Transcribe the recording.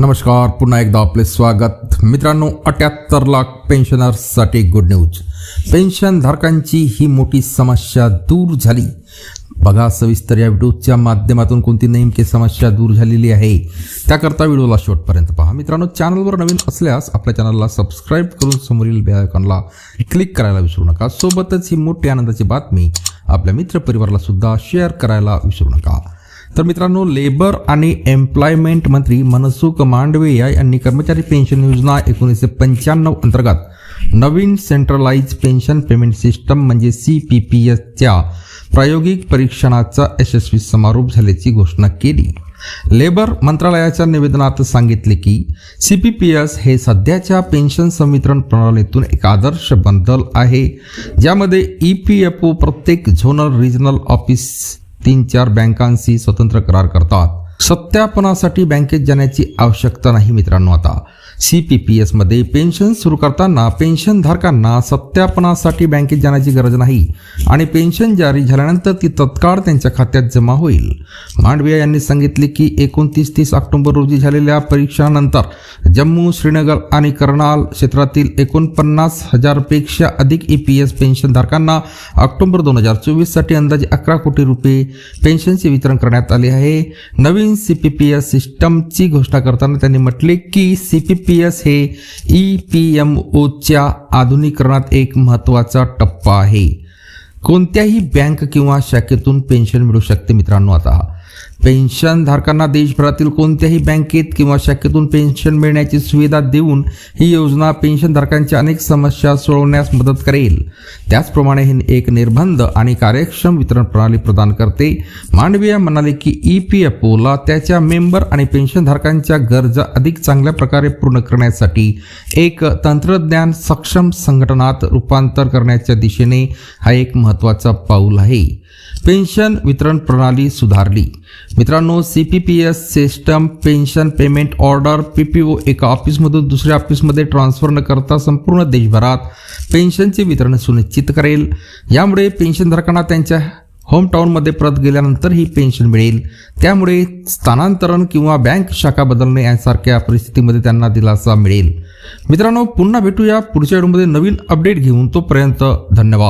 नमस्कार पुन्हा एकदा आपले स्वागत. मित्रांनो अठ्याहत्तर लाख पेन्शनर्ससाठी गुड न्यूज पेन्शनधारकांची ही मोठी समस्या दूर झाली. बघा सविस्तर या व्हिडिओच्या माध्यमातून कोणती नेमकी समस्या दूर झालेली आहे. त्याकरता व्हिडिओला शेवटपर्यंत पहा. मित्रांनो चॅनलवर नवीन असल्यास आपल्या चॅनलला सबस्क्राईब करून समोरील बेलायकॉनला क्लिक करायला विसरू नका. सोबतच ही मोठी आनंदाची बातमी आपल्या मित्रपरिवाराला सुद्धा शेअर करायला विसरू नका. तर मित्रांनो लेबर आणि एम्प्लॉयमेंट मंत्री मनसुख मांडविया यांनी कर्मचारी पेन्शन योजना एकोणीसशे पंच्याण्णव अंतर्गत नवीन सेंट्रलाइज पेन्शन पेमेंट सिस्टम म्हणजे सी पी पी एसच्या प्रायोगिक परीक्षणाचा यशस्वी समारोप झाल्याची घोषणा केली. लेबर मंत्रालयाच्या निवेदनात सांगितले की सी पी पी एस हे सध्याच्या पेन्शन संवितरण प्रणालीतून एक आदर्श बंदल आहे ज्यामध्ये ई पी एफ ओ प्रत्येक झोनल रिजनल ऑफिस तीन चार बँकांशी स्वतंत्र करार करतात. सत्यापनासाठी बँकेत जाण्याची आवश्यकता नाही मित्रांनो आता. सी पी पी एसमध्ये पेन्शन सुरू करताना पेन्शनधारकांना सत्यापनासाठी बँकेत जाण्याची गरज नाही आणि पेन्शन जारी झाल्यानंतर ती तत्काळ त्यांच्या खात्यात जमा होईल. मांडविया यांनी सांगितले की एकोणतीस तीस ऑक्टोबर रोजी झालेल्या परीक्षानंतर जम्मू श्रीनगर आणि कर्नाल क्षेत्रातील एकोणपन्नास हजारपेक्षा अधिक ई पी एस पेन्शनधारकांना ऑक्टोबर दोन हजार चोवीससाठी अंदाजे अकरा कोटी रुपये पेन्शनचे वितरण करण्यात आले आहे. नवीन सी पी पी एस सिस्टमची घोषणा करताना त्यांनी म्हटले की सी पी पी एस हे ई पी एम ओच्या आधुनिकरणात एक महत्त्वाचा टप्पा आहे. कोणत्याही बँक किंवा शाखेतून पेन्शन मिळू शकते मित्रांनो आता. पेन्शनधारकांना देशभरातील कोणत्याही बँकेत किंवा शाखेतून पेन्शन मिळण्याची सुविधा देऊन ही योजना पेन्शनधारकांच्या अनेक समस्या सोडवण्यास मदत करेल. त्याचप्रमाणे हे एक निर्बंध आणि कार्यक्षम वितरण प्रणाली प्रदान करते. मांडविया म्हणाले की ई पी एफ ओला त्याच्या मेंबर आणि पेन्शनधारकांच्या गरजा अधिक चांगल्या प्रकारे पूर्ण करण्यासाठी एक तंत्रज्ञान सक्षम संघटनात रूपांतर करण्याच्या दिशेने हा एक महत्त्वाचा पाऊल आहे. पेन्शन वितरण प्रणाली सुधारली. मित्रांनो C P P S system pension payment order P P O एका ऑफिसमधून दुसऱ्या ऑफिसमध्ये ट्रान्सफर न करता संपूर्ण देशभरात पेन्शनचे वितरण सुनिश्चित करेल. यामुळे पेन्शनधारकांना त्यांच्या होमटाऊनमध्ये परत गेल्यानंतर ही पेन्शन मिळेल. त्यामुळे स्थानांतरण किंवा बँक शाखा बदलणे यासारख्या परिस्थितीमध्ये त्यांना दिलासा मिळेल. मित्रांनो पुन्हा भेटूया पुढच्या व्हिडिओमध्ये नवीन अपडेट घेऊन तोपर्यंत धन्यवाद.